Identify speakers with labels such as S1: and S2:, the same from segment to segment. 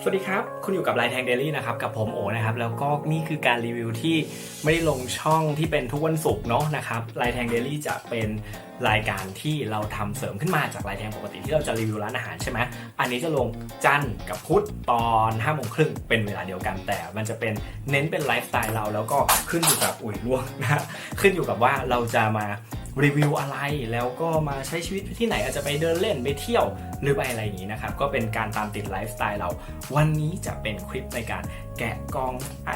S1: สวัสดีครับ คุณอยู่กับไลน์แทงเดลี่นะครับ กับผมโอนะครับ แล้วก็นี่คือการรีวิวที่ไม่ได้ลงช่องที่เป็นทุกวันศุกร์เนาะนะครับไลน์แทงเดลี่จะเป็นรายการที่เราทำเสริมขึ้นมาจากไลน์แทงปกติที่เราจะรีวิวร้านอาหารใช่ไหมอันนี้จะลงจันทร์กับพุธตอน5้าโมงครึ่งเป็นเวลาเดียวกัน แต่มันจะเป็นเน้นเป็นไลฟ์สไตล์เราแล้วก็ขึ้นอยู่กับอุ่ยล่วงนะขึ้นอยู่กับว่าเราจะมา รีวิวอะไรแล้วก็มาใช้ชีวิตที่ไหนอาจจะไปเดินเล่นไปเที่ยวหรือไปอะไรอย่างนี้นะครับ ก็เป็นการตามติดไลฟ์สไตล์เรา วันนี้จะเป็นคลิปในการแกะกล่อง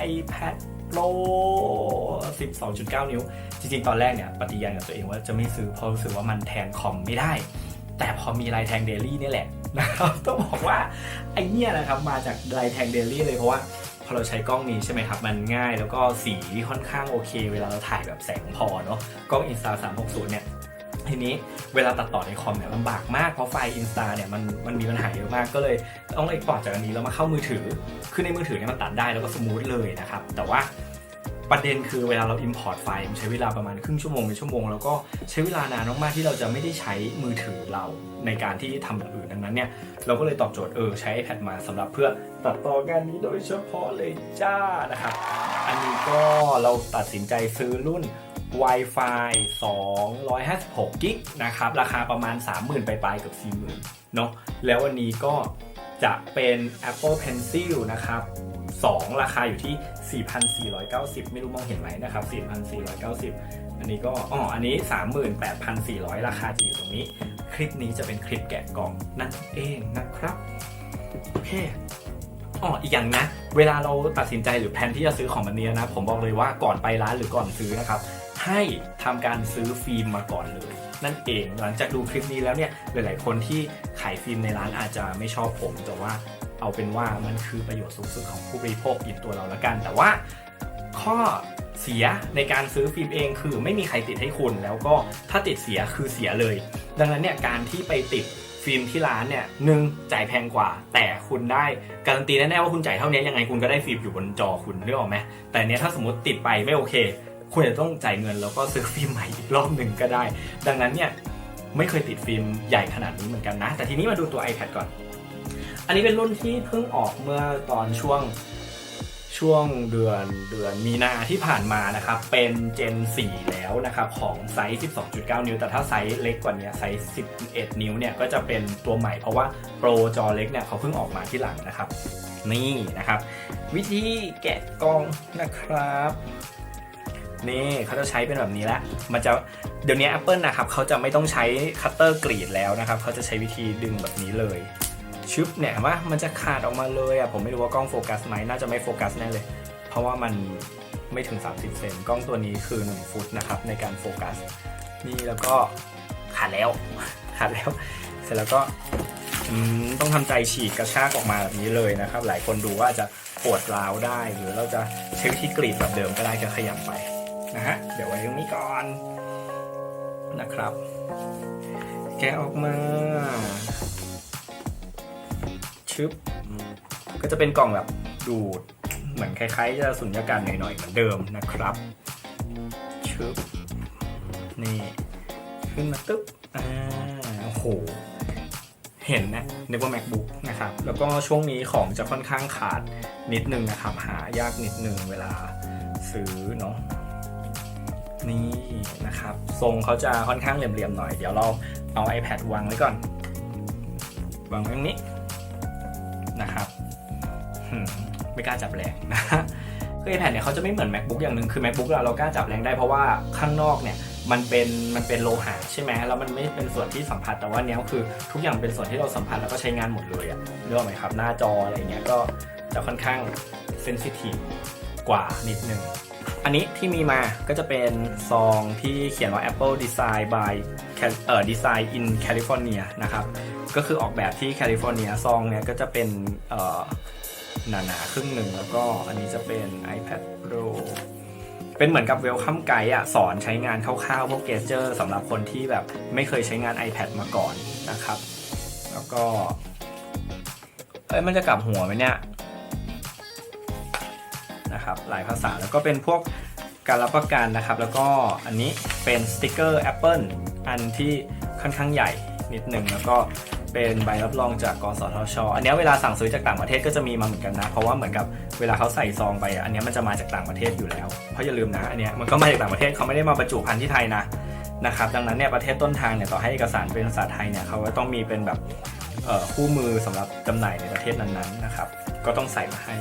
S1: iPad Pro 12.9 นิ้ว จริงๆ ตอนแรกเนี่ยปฏิญาณกับตัวเองว่าจะไม่ซื้อเพราะรู้สึกว่ามันแทนคอมไม่ได้ แต่พอมีไลน์แทงเดลี่นี่แหละนะครับต้องบอกว่าไอเนี่ยนะครับมาจากไลน์แทงเดลี่เลยเพราะว่า อเราใช้กล้องนี้ใช่ไหมครับ มันง่ายแล้วก็สีค่อนข้างโอเค เวลาเราถ่ายแบบแสงพอเนาะกล้องอินสตา360 เนี่ยทีนี้เวลาตัดต่อในคอมเนี่ยลำบากมากเพราะไฟล์ Insta เนี่ยมันมันมีปัญหาเยอะมากก็เลยต้องเลยปลอดจากอันนี้แล้วมาเข้ามือถือคือในมือถือเนี่ยมันตัดได้แล้วก็สมูทเลยนะครับแต่ว่า ประเด็นคือเวลาเรา Import ไฟล์มันใช้เวลาประมาณครึ่งชั่วโมงเป็นชั่วโมง แล้วก็ใช้เวลานานมากๆที่เราจะไม่ได้ใช้มือถือเราในการที่ทำอย่างอื่นดังนั้นเนี่ยเราก็เลยตอบโจทย์เออใช้ iPad มาสำหรับเพื่อตัดต่องานนี้โดยเฉพาะเลยจ้านะครับอันนี้ก็เราตัดสินใจซื้อรุ่น Wi-Fi 256กิกนะครับราคาประมาณ 30,000 ไปปลายๆเกับ40,000เนาะแล้ววันนี้ก็จะเป็น Apple Pencil นะครับ 2 ราคาอยู่ที่ 4,490 ไม่รู้มองเห็นไหมนะครับ 4,490 อันนี้ก็อ๋ออันนี้ 38,400 ราคาจะอยู่ตรงนี้ คลิปนี้จะเป็นคลิปแกะกล่องนั่นเองนะครับโอเคอ๋ออีกอย่างนะ เวลาเราตัดสินใจหรือแพลนที่จะซื้อของแบบนี้นะ ผมบอกเลยว่าก่อนไปร้านหรือก่อนซื้อนะครับ ให้ทำการซื้อฟิล์มมาก่อนเลย นั่นเองหลังจากดูคลิปนี้แล้วเนี่ยหลาย ๆ คนที่ขายฟิล์มในร้านอาจจะไม่ชอบผมแต่ว่า เอาเป็นว่ามันคือประโยชน์สูงสุดของผู้บริโภคอินตัวเราละกัน แต่ว่าข้อเสียในการซื้อฟิล์มเองคือไม่มีใครติดให้คุณ แล้วก็ถ้าติดเสียคือเสียเลย ดังนั้นเนี่ยการที่ไปติดฟิล์มที่ร้านเนี่ยหนึ่งจ่ายแพงกว่า แต่คุณได้การันตีแน่ๆว่าคุณจ่ายเท่านี้ยังไงคุณก็ได้ฟิล์มอยู่บนจอคุณนึกออกไหมแต่เนี้ยถ้าสมมติติดไปไม่โอเค คุณจะต้องจ่ายเงินแล้วก็ซื้อฟิล์มใหม่อีกรอบหนึ่งก็ได้ ดังนั้นเนี่ยไม่เคยติดฟิล์มใหญ่ขนาดนี้เหมือนกันนะ แต่ทีนี้มาดูตัว iPad ก่อน อันนี้เป็นรุ่นที่เพิ่งออกเมื่อตอนช่วงช่วงเดือนเดือนมีนาที่ผ่านมานะครับ เป็น Gen 4แล้วนะครับ ของไซส์ 12.9 นิ้ว แต่ถ้าไซส์เล็กกว่านี้ไซส์ 11 นิ้วเนี่ยก็จะเป็นตัวใหม่เพราะว่าโปรจอเล็กเนี่ยเขาเพิ่งออกมาที่หลังนะครับ นี่นะครับ วิธีแกะกล่องนะครับ นี่เขาจะใช้เป็นแบบนี้ละมันจะเดี๋ยวนี้ Apple นะครับเขาจะไม่ต้องใช้คัตเตอร์กรีดแล้วนะครับเขาจะใช้วิธีดึงแบบนี้เลย ชึบเนี่ยว่ามันจะขาดออกมาเลยอะผมไม่รู้ว่ากล้องโฟกัสไหมน่าจะไม่โฟกัสแน่เลย เพราะว่ามันไม่ถึง 30 เซนกล้องตัวนี้คือ 1 ฟุตนะครับในการโฟกัส นี่แล้วก็ขาดแล้วขาดแล้ว เสร็จแล้วก็ต้องทำใจฉีกกระชากออกมาแบบนี้เลยนะครับ หลายคนดูว่าจะปวดร้าวได้ หรือเราจะใช้วิธีกรีดแบบเดิมก็ได้จะขยับไปนะฮะเดี๋ยวไว้ตรงนี้ก่อนนะครับ แกะออกมา บก็จะเป็นกล่องแบบดูด เหมือนคล้ายๆ จะสุญญากาศหน่อยๆเหมือนเดิมนะครับชึบนี่ขึ้นมาตึ๊บอ่าโอ้โห เห็นนะนึกว่า macbook นะครับ แล้วก็ช่วงนี้ของจะค่อนข้างขาดนิดนึงนะครับ หายากนิดนึงเวลาซื้อเนาะนี่นะครับ ทรงเขาจะค่อนข้างเหลี่ยมๆหน่อย เดี๋ยวเราเอา iPad วางไว้ก่อน วางไว้ตรงนี้ ไม่กล้าจับแรงนะคือ iPad เนี่ยเขาจะไม่เหมือน macbook อย่างหนึ่งคือ macbook เราเรากล้าจับแรงได้เพราะว่าข้างนอกเนี่ยมันเป็นมันเป็นโลหะใช่ไหมแล้วมันไม่เป็นส่วนที่สัมผัสแต่ว่าเนี้ยคือทุกอย่างเป็นส่วนที่เราสัมผัสแล้วก็ใช้งานหมดเลยอะเรื่องไหมครับหน้าจออะไรเงี้ยก็จะค่อนข้างเซนซิทีฟกว่านิดนึงอันนี้ที่มีมาก็จะเป็นซองที่เขียนว่า Apple Design by เอ่อ Design in California นะครับก็คือออกแบบที่แคลิฟอร์เนียซองเนี่ยก็จะเป็นเอ่อ หนาๆครึ่งหนึ่งแล้วก็อันนี้จะเป็น iPad Pro เป็นเหมือนกับ Welcome Guide อะสอนใช้งานคร่าวๆพวกเกจเจอร์สำหรับคนที่แบบไม่เคยใช้งาน iPad มาก่อนนะครับ แล้วก็ เอ้ยมันจะกลับหัวไหมเนี่ยนะครับหลายภาษาแล้วก็เป็นพวกการรับประกันนะครับ แล้วก็อันนี้เป็นสติกเกอร์ Apple อันที่ค่อนข้างใหญ่นิดหนึ่งแล้วก็ เป็นใบรับรองจากกสทช อันนี้เวลาสั่งซื้อจากต่างประเทศก็จะมีมาเหมือนกันนะ เพราะว่าเหมือนกับเวลาเขาใส่ซองไป อันนี้มันจะมาจากต่างประเทศอยู่แล้ว เพราะอย่าลืมนะอันนี้มันก็มาจากต่างประเทศเขาไม่ได้มาบรรจุภัณฑ์ที่ไทยนะนะครับ ดังนั้นเนี่ยประเทศต้นทางเนี่ยต่อให้เอกสารเป็นภาษาไทยเนี่ยเขาก็ต้องมีเป็นแบบคู่มือสำหรับจำหน่ายในประเทศนั้นๆนะครับ ก็ต้องใส่มาให้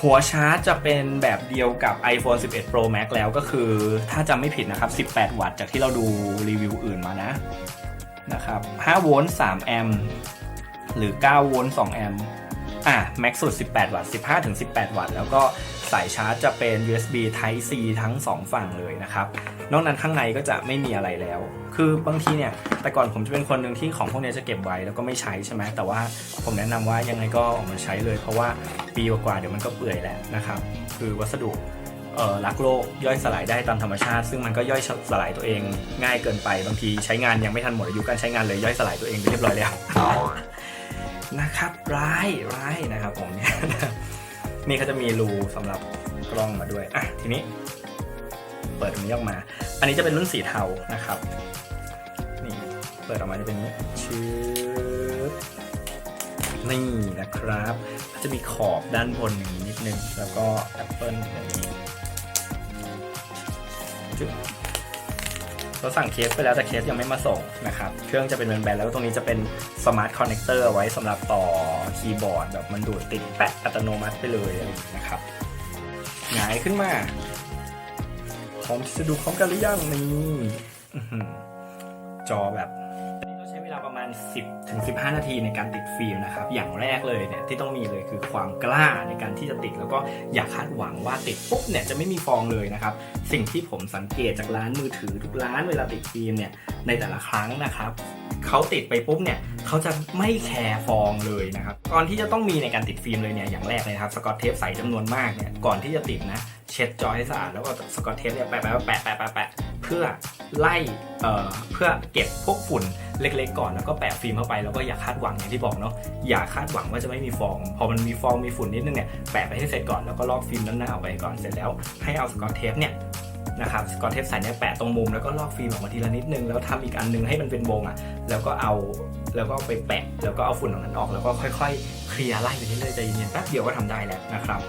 S1: หัวชาร์จจะเป็นแบบเดียวกับ iPhone 11 Pro Max แล้วก็คือถ้าจำไม่ผิดนะครับ 18 วัตต์จากที่เราดูรีวิวอื่นมานะ นะครับ5โวลต์3แอมป์หรือ9โวลต์2แอมป์อะแม็กสุด 18 วัตต์ 15ถึง18 วัตต์ แล้วก็สายชาร์จจะเป็น USB Type C ทั้ง 2 ฝั่งเลยนะครับ นอกนั้นข้างในก็จะไม่มีอะไรแล้ว คือบางทีเนี่ย แต่ก่อนผมจะเป็นคนหนึ่งที่ของพวกนี้จะเก็บไว้แล้วก็ไม่ใช้ใช่ไหม แต่ว่าผมแนะนำว่ายังไงก็ออกมาใช้เลย เพราะว่าปีกว่าๆเดี๋ยวมันก็เปื่อยแหละนะครับ คือวัสดุ รักโลกย่อยสลายได้ตามธรรมชาติ ซึ่งมันก็ย่อยสลายตัวเองง่ายเกินไปบางทีใช้งานยังไม่ทันหมดอายุการใช้งานเลยย่อยสลายตัวเองไปเรียบร้อยแล้วนะครับร้ายร้ายนะครับผมเนี่ยนี่เขาจะมีรูสำหรับกล้องมาด้วยอะทีนี้ เปิดตรงนี้ออกมา อันนี้จะเป็นรุ่นสีเทานะครับนี่เปิดออกมาจะเป็นนี้ชื้อนี่นะครับ จะมีขอบด้านบนอย่างนี้นิดนึง แล้วก็แอปเปิลอย่างนี้ จึ๊บเราสั่งเคสไปแล้วแต่เคสยังไม่มาส่งนะครับ เครื่องจะเป็นแบนๆแล้วตรงนี้จะเป็นสมาร์ทคอนเนคเตอร์ไว้สำหรับต่อคีย์บอร์ด แบบมันดูดติดแปะอัตโนมัติไปเลยนะครับหงายขึ้นมาพร้อมที่จะดูพร้อมกันหรือยังนี่จอแบบ ประมาณ 10ถึง15 นาทีในการติดฟิล์มนะครับ อย่างแรกเลยเนี่ยที่ต้องมีเลยคือความกล้าในการที่จะติด แล้วก็อย่าคาดหวังว่าติดปุ๊บเนี่ยจะไม่มีฟองเลยนะครับ สิ่งที่ผมสังเกตจากร้านมือถือทุกร้านเวลาติดฟิล์มเนี่ยในแต่ละครั้งนะครับเขาติดไปปุ๊บเนี่ยเขาจะไม่แคร์ฟองเลยนะครับก่อนที่จะต้องมีในการติดฟิล์มเลยเนี่ยอย่างแรกเลยนะครับสกอตเทปใสจำนวนมากเนี่ยก่อนที่จะติดนะเช็ดจอให้สะอาดแล้วก็สกอตเทปเนี่ยแปะแปะแปะแปะแปะ เพื่อไล่เอ่อเพื่อเก็บพวกฝุ่นเล็กๆก่อนแล้วก็แปะฟิล์มเข้าไปแล้วก็อย่าคาดหวังอย่างที่บอกเนาะอย่าคาดหวังว่าจะไม่มีฟอง พอมันมีฟองมีฝุ่นนิดนึงเนี่ยแปะไปให้เสร็จก่อนแล้วก็ลอกฟิล์มด้านหน้าออกไปก่อนเสร็จแล้วให้เอาสกอตเทปเนี่ยนะครับสกอตเทปใส่เนี่ยแปะตรงมุมแล้วก็ลอกฟิล์มออกมาทีละนิดนึงแล้วทำอีกอันนึงให้มันเป็นวงอะแล้วก็เอาแล้วก็ไปแปะแล้วก็เอาฝุ่นตรงนั้นออกแล้วก็ค่อยๆเคลียร์ไล่ไปเรื่อยๆใจเย็นๆแป๊บเดียวก็ทำได้แล้วนะครับ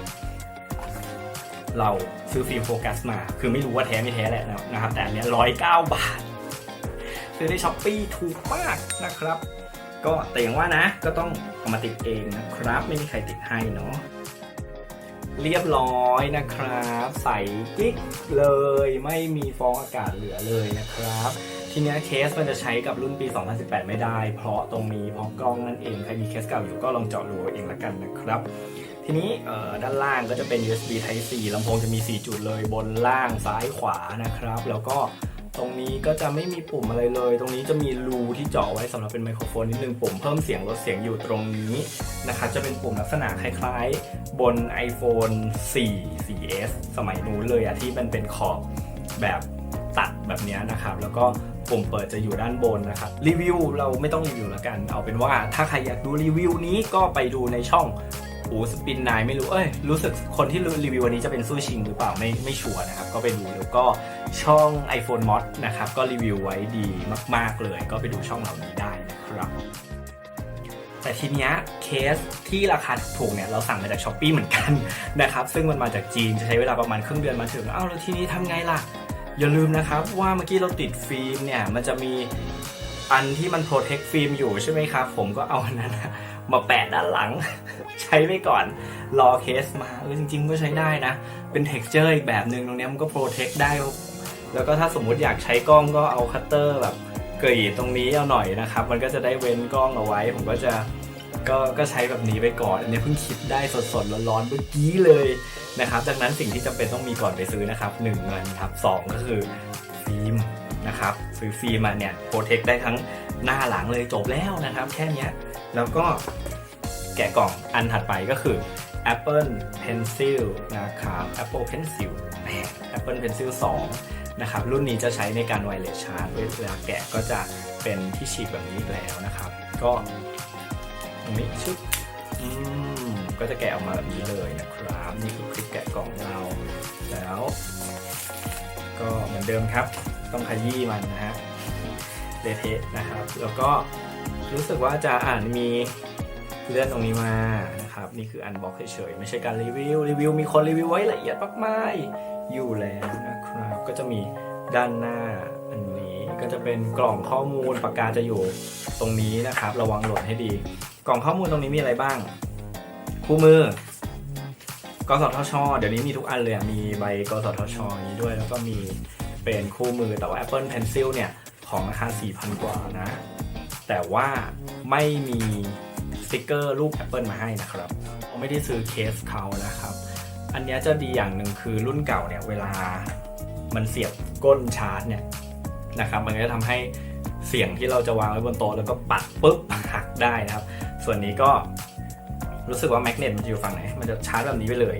S1: เรา ซื้อฟิล์มโฟกัสมา คือไม่รู้ว่าแท้ไม่แท้แหละนะครับ แต่เนี้ร้อยเก้าบาท ซื้อในช้อปปี้ถูกมากนะครับ ก็แต่อย่างว่านะก็ต้องเอามาติดเองนะครับ ไม่มีใครติดให้เนาะเรียบร้อยนะครับ ใส่กิ๊กเลยไม่มีฟองอากาศเหลือเลยนะครับ ทีเนี้ยเคสมันจะใช้กับรุ่นปี 2018 ไม่ได้ เพราะตรงนี้เพราะกล้องนั่นเอง ใครมีเคสเก่าอยู่ก็ลองเจาะรูเองละกันนะครับ ทีนี้ด้านล่างก็จะเป็น USB Type C ลำโพงจะมี 4 จุดเลยบนล่างซ้ายขวานะครับ แล้วก็ตรงนี้ก็จะไม่มีปุ่มอะไรเลย ตรงนี้จะมีรูที่เจาะไว้สำหรับเป็นไมโครโฟนนิดนึงปุ่มเพิ่มเสียงลดเสียงอยู่ตรงนี้นะครับจะเป็นปุ่มลักษณะคล้ายๆ บน iPhone 4 4S สมัยนู้นเลยอะที่มันเป็นขอบแบบตัดแบบนี้นะครับ แล้วก็ปุ่มเปิดจะอยู่ด้านบนนะครับรีวิวเราไม่ต้องรีวิวแล้วกัน เอาเป็นว่าถ้าใครอยากดูรีวิวนี้ก็ไปดูในช่อง โอ้สปินนายไม่รู้ เอ้ย รู้สึกคนที่รีวิววันนี้จะเป็นสู้ชิงหรือเปล่าไม่ไม่ชัวร์นะครับ ก็ไปดูแล้วก็ช่อง iPhone Mod นะครับ ก็รีวิวไว้ดีมาก ๆ เลย ก็ไปดูช่องเหล่านี้ได้นะครับ แต่ทีเนี้ยเคสที่ราคาถูกเนี่ยเราสั่งมาจากช้อปปีเหมือนกันนะครับ ซึ่งมันมาจากจีนจะใช้เวลาประมาณครึ่งเดือนมาถึงเอ้าแล้วทีนี้ทำไงล่ะ อย่าลืมนะครับว่าเมื่อกี้เราติดฟิล์มเนี่ยมันจะมีอันที่มันโปรเทคฟิล์มอยู่ใช่ไหมครับ ผมก็เอาอันนั้นมาแปะด้านหลัง ใช้ไปก่อนรอเคสมาเออจริงๆก็ใช้ได้นะ เป็น t e x t อร์อีกแบบหนึ่งตรงนี้มันก็โปรเทคได้ แล้วก็ถ้าสมมุติอยากใช้กล้องก็เอาคัตเตอร์แบบกรีดตรงนี้เอาหน่อยนะครับ มันก็จะได้เว้นกล้องเอาไว้ ผมก็จะก็ก็ใช้แบบนี้ไปก่อน อันนี้เพิ่งคิดได้สดๆร้อนๆเมื่อกี้เลยนะครับดังนั้นสิ่งที่จำเป็นต้องมีก่อนไปซื้อนะครับหนึ่งเงินครับสองก็คือฟิล์มนะครับซื้อฟิล์มมาเนี่ยโปรเทคได้ทั้งหน้าหลังเลยจบแล้วนะครับ แค่นี้แล้วก็ แกะกล่องอันถัดไปก็คือ Apple Pencil นะครับ Apple Pencil Apple Pencil 2 นะครับ รุ่นนี้จะใช้ในการไวเลสชาร์จเวลาแกะก็จะเป็นที่ฉีกแบบนี้แล้วนะครับ ก็ตรงนี้ชึบอืมก็จะแกะออกมาแบบนี้เลยนะครับ นี่คือคลิปแกะกล่องเราแล้ว ก็เหมือนเดิมครับ ต้องขยี้มันนะฮะเละเทะนะครับ แล้วก็รู้สึกว่าจะอ่านมี เลื่อนตรงนี้มานะครับ นี่คืออันบ็อกเฉยๆไม่ใช่การรีวิวรีวิวมีคนรีวิวไว้ละเอียดมากมายอยู่แล้วนะครับ ก็จะมีด้านหน้าอันนี้ก็จะเป็นกล่องข้อมูลปากกาจะอยู่ตรงนี้นะครับ ระวังหล่นให้ดี กล่องข้อมูลตรงนี้มีอะไรบ้าง คู่มือกสทช เดี๋ยวนี้มีทุกอันเลยอะมีใบกสทชอย่างนี้ด้วย แล้วก็มีเป็นคู่มือแต่ว่า Apple Pencil เนี่ย ของราคา4,000 กว่านะ แต่ว่าไม่มี ติกเกอร์รูป Apple มาให้นะครับผมไม่ได้ซื้อเคสเขานะครับ อันนี้จะดีอย่างหนึ่งคือรุ่นเก่าเนี่ยเวลามันเสียบก้นชาร์จเนี่ยนะครับ มันก็จะทำให้เสียงที่เราจะวางไว้บนโต๊ะแล้วก็ปัดปุ๊บหักได้นะครับ ส่วนนี้ก็รู้สึกว่าแมกเนตมันจะอยู่ฝั่งไหน มันจะชาร์จแบบนี้ไปเลย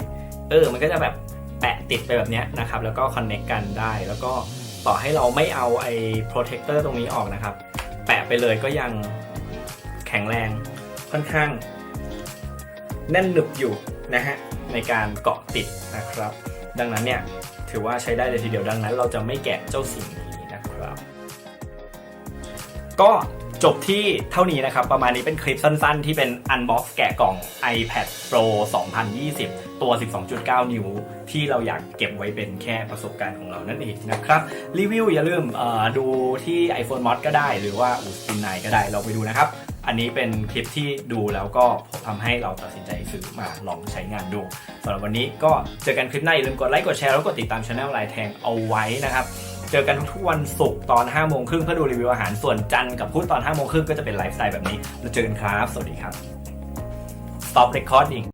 S1: เออ มันก็จะแบบแปะติดไปแบบนี้นะครับ แล้วก็คอนเน็กกันได้ แล้วก็ต่อให้เราไม่เอาไอ้โปรเทคเตอร์ตรงนี้ออกนะครับ แปะไปเลยก็ยังแข็งแรง ค่อนข้างแน่นหนึบอยู่นะฮะในการเกาะติดนะครับ ดังนั้นเนี่ยถือว่าใช้ได้เลยทีเดียวดังนั้น เราจะไม่แกะเจ้าสิ่งนี้นะครับ ก็จบที่เท่านี้นะครับ ประมาณนี้เป็นคลิปสั้นๆ ที่เป็น Unbox แกะกล่อง iPad Pro 2020 ตัว 12.9 นิ้ว ที่เราอยากเก็บไว้เป็นแค่ประสบการณ์ของเรานั่นเองนะครับ รีวิวอย่าลืมดูที่ iPhone Mod ก็ได้ หรือว่าอูสปินไนก็ได้ลองไปดูนะครับ อันนี้เป็นคลิปที่ดูแล้วก็ทำให้เราตัดสินใจซื้อมาลองใช้งานดูสำหรับวันนี้ก็เจอกันคลิปหน้าอย่าลืมกดไลค์กดแชร์แล้วกดติดตามช anel ลายแทงเอาไว้นะครับเจอกันทุกวันศุกร์ตอน5โมงครึ่งเพื่อดูรีวิวอาหารส่วนจันทร์กับพุธตอน5โมงครึ่งก็จะเป็นไลฟ์สไตล์แบบนี้แล้วเจอกันครับ สวัสดีครับ stop recording